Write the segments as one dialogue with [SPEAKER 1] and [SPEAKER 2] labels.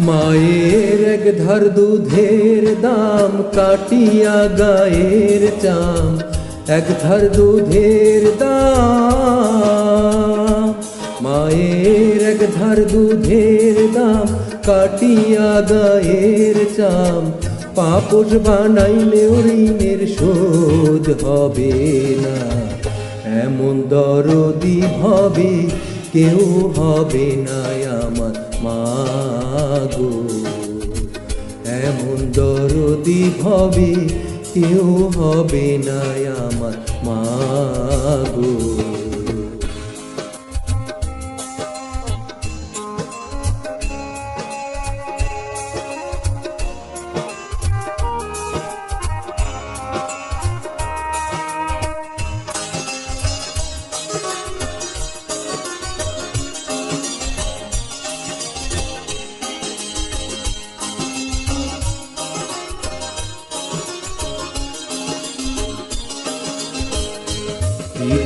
[SPEAKER 1] মায়ের এক ধার দুধের দাম কাটিয়া গায়ের চাম। এক ধার দুধের দাম। মায়ের এক ধার দুধের দাম কাটিয়া গায়ের চাম। পাপস বানাইলেও ঋণের শোধ হবে না। এমন দরদি হবে কেউ হবে না আমার মাগো এমন দরদি হবে কেউ হবে না আমার মাগো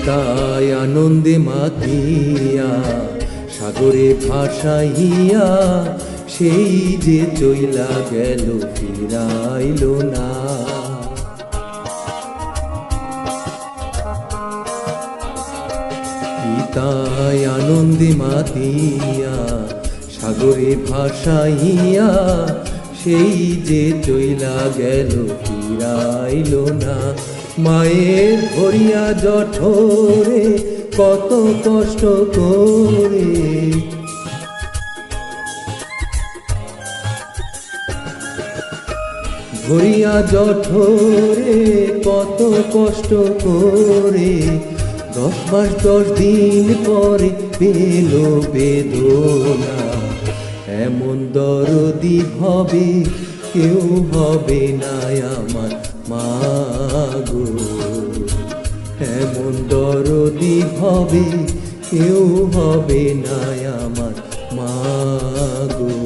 [SPEAKER 1] পিতায় আনন্দে মাতিয়া, সাগরে ভাসাইয়া সেই যে চইলা গেল, ফিরাইল না। তাই আনন্দে মাতিয়া, সাগরে ভাসাইয়া সেই যে চইলা গেল, ফিরাইল না। মায়ের ভরিয়া জঠরে কত কষ্ট করে। ভরিয়া জঠরে কত কষ্ট করে। দশ মাস, দশ দিন পরে পেল বেদনা। এমন দরদি হবে, কেউ হবে না আমার মাগো এমন দরদি হবে কেউ হবে না আমার মাগো।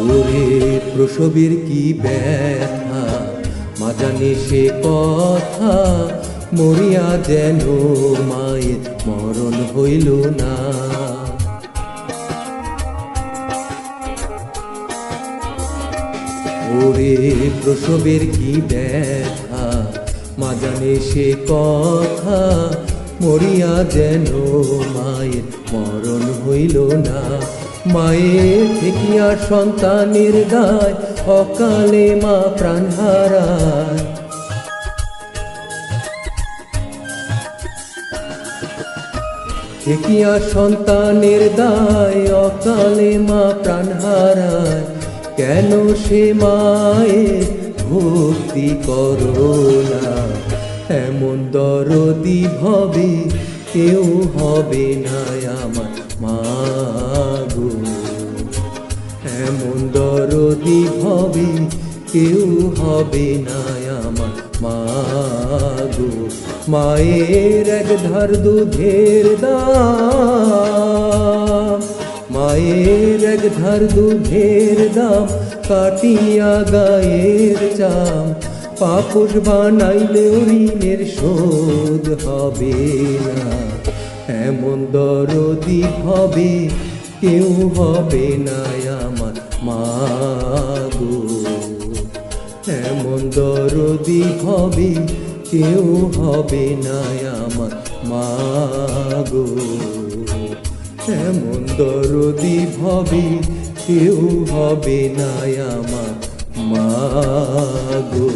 [SPEAKER 1] ওরে প্রসবের কি ব্যথা? মা জানে সে কথা, মরিয়া যেন মায়ের মরণ হইল না। ওরে প্রসবের কি ব্যথা? মা জানে সে কথা, মরিয়া যেন মায়ের মরণ হইল না। মায়ের থেকিয়া সন্তানের দায় অকালে মা প্রাণ হারায়। দেখিয়া সন্তানের দায় অকালে মা প্রাণ হারায়। কেন সে মায়ে ভক্তি করো না? এমন দরদি ভবে কেউ হবে না আমার। মাগো। এমন দরদি ভবে কেউ হবে না আমার মাগো। মায়ের এক ধার দুধের দাম, মায়ের এক ধার দুধের দাম, কাটিয়া গায়ের চাম। পাপস বানাইলেও ঋণের শোধ হবে না। এমন দরদি হবে, কেউ হবে না আমার মা গো। এমন দরদি হবে, কেউ হবে না আমার মা গো। এমন দরদি হবে, কেউ হবে না আমার মাগো